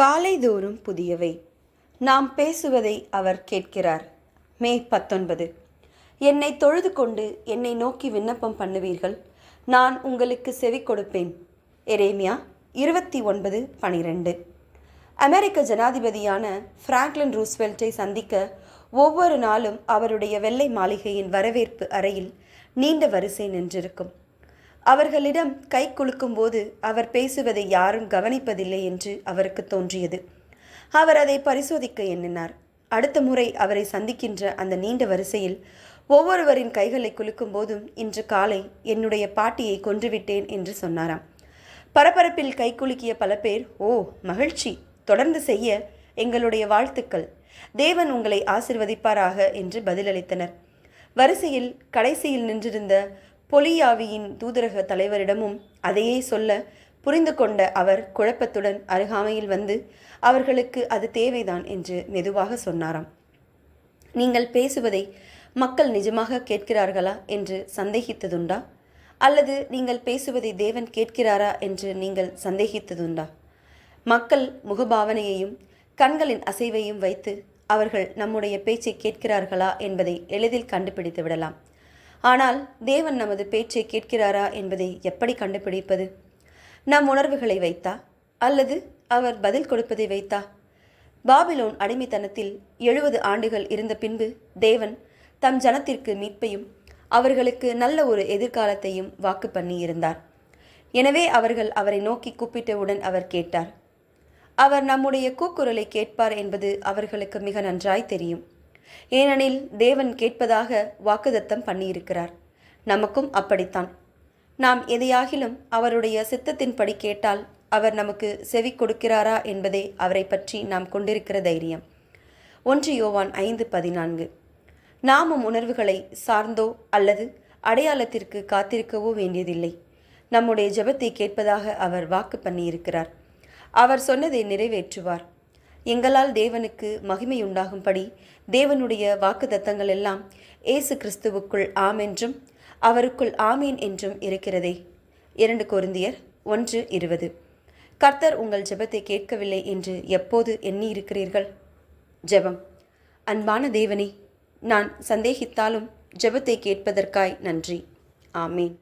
காலைதோறும் புதியவை. நாம் பேசுவதை அவர் கேட்கிறார். மே பத்தொன்பது. என்னை தொழுது கொண்டு என்னை நோக்கி விண்ணப்பம் பண்ணுவீர்கள். நான் உங்களுக்கு செவி கொடுப்பேன். எரேமியா இருபத்தி ஒன்பது பனிரெண்டு. அமெரிக்க ஜனாதிபதியான ஃப்ராங்க்லின் ரூஸ்வெல்ட்டை சந்திக்க ஒவ்வொரு நாளும் அவருடைய வெள்ளை மாளிகையின் வரவேற்பு அறையில் நீண்ட வரிசை நின்றிருக்கும். அவர்களிடம் கை குலுக்கும்போது அவர் பேசுவதை யாரும் கவனிப்பதில்லை என்று அவருக்கு தோன்றியது. அவர் அதை பரிசோதிக்க எண்ணினார். அடுத்த முறை அவரை சந்திக்கின்ற அந்த நீண்ட வரிசையில் ஒவ்வொருவரின் கைகளை குலுக்கும் போதும் இன்று காலை என்னுடைய பாட்டியை கொன்றுவிட்டேன் என்று சொன்னாராம். பரபரப்பில் கை குலுக்கிய பல பேர் ஓ மகிழ்ச்சி! தொடர்ந்து செய்ய எங்களுடைய வாழ்த்துக்கள். தேவன் உங்களை ஆசிர்வதிப்பாராக என்று பதிலளித்தனர். வரிசையில் கடைசியில் நின்றிருந்த பொலியாவியின் தூதரக தலைவரிடமும் அதையே சொல்ல புரிந்து கொண்ட அவர் குழப்பத்துடன் அருகாமையில் வந்து அவர்களுக்கு அது தேவைதான் என்று மெதுவாக சொன்னாராம். நீங்கள் பேசுவதை மக்கள் நிஜமாக கேட்கிறார்களா என்று சந்தேகித்ததுண்டா? அல்லது நீங்கள் பேசுவதை தேவன் கேட்கிறாரா என்று நீங்கள் சந்தேகித்ததுண்டா? மக்கள் முகபாவனையையும் கண்களின் அசைவையும் வைத்து அவர்கள் நம்முடைய பேச்சை கேட்கிறார்களா என்பதை எளிதில் கண்டுபிடித்து விடலாம். ஆனால் தேவன் நமது பேச்சை கேட்கிறாரா என்பதை எப்படி கண்டுபிடிப்பது? நம் உணர்வுகளை வைத்தா? அல்லது அவர் பதில் கொடுப்பதை வைத்தா? பாபிலோன் அடிமைத்தனத்தில் எழுபது ஆண்டுகள் இருந்த பின்பு தேவன் தம் ஜனத்திற்கு மீட்பையும் அவர்களுக்கு நல்ல ஒரு எதிர்காலத்தையும் வாக்கு பண்ணி இருந்தார் எனவே அவர்கள் அவரை நோக்கி கூப்பிட்டவுடன் அவர் கேட்டார். அவர் நம்முடைய கூக்குரலை கேட்பார் என்பது அவர்களுக்கு மிக நன்றாய் தெரியும். ஏனெனில் தேவன் கேட்பதாக வாக்குதத்தம் பண்ணியிருக்கிறார். நமக்கும் அப்படித்தான். நாம் எதையாகிலும் அவருடைய சித்தத்தின்படி கேட்டால் அவர் நமக்கு செவி கொடுக்கிறாரா என்பதே அவரை பற்றி நாம் கொண்டிருக்கிற தைரியம். ஒன்று யோவான் ஐந்து பதினான்கு. நாமும் உணர்வுகளை சார்ந்தோ அல்லது அடையாளத்திற்கு காத்திருக்கவோ வேண்டியதில்லை. நம்முடைய ஜபத்தை கேட்பதாக அவர் வாக்கு பண்ணியிருக்கிறார். அவர் சொன்னதை நிறைவேற்றுவார். எங்களால் தேவனுக்கு மகிமை உண்டாகும்படி தேவனுடைய வாக்குதத்தங்கள் எல்லாம் ஏசு கிறிஸ்துவுக்குள் ஆம் என்றும் அவருக்குள் ஆமீன் என்றும் இருக்கிறதே. இரண்டு கொருந்தியர் ஒன்று இருபது. கர்த்தர் உங்கள் ஜெபத்தை கேட்கவில்லை என்று எப்போது எண்ணியிருக்கிறீர்கள்? ஜெபம். அன்பான தேவனே நான் சந்தேகித்தாலும் ஜெபத்தை கேட்பதற்காய் நன்றி. ஆமீன்.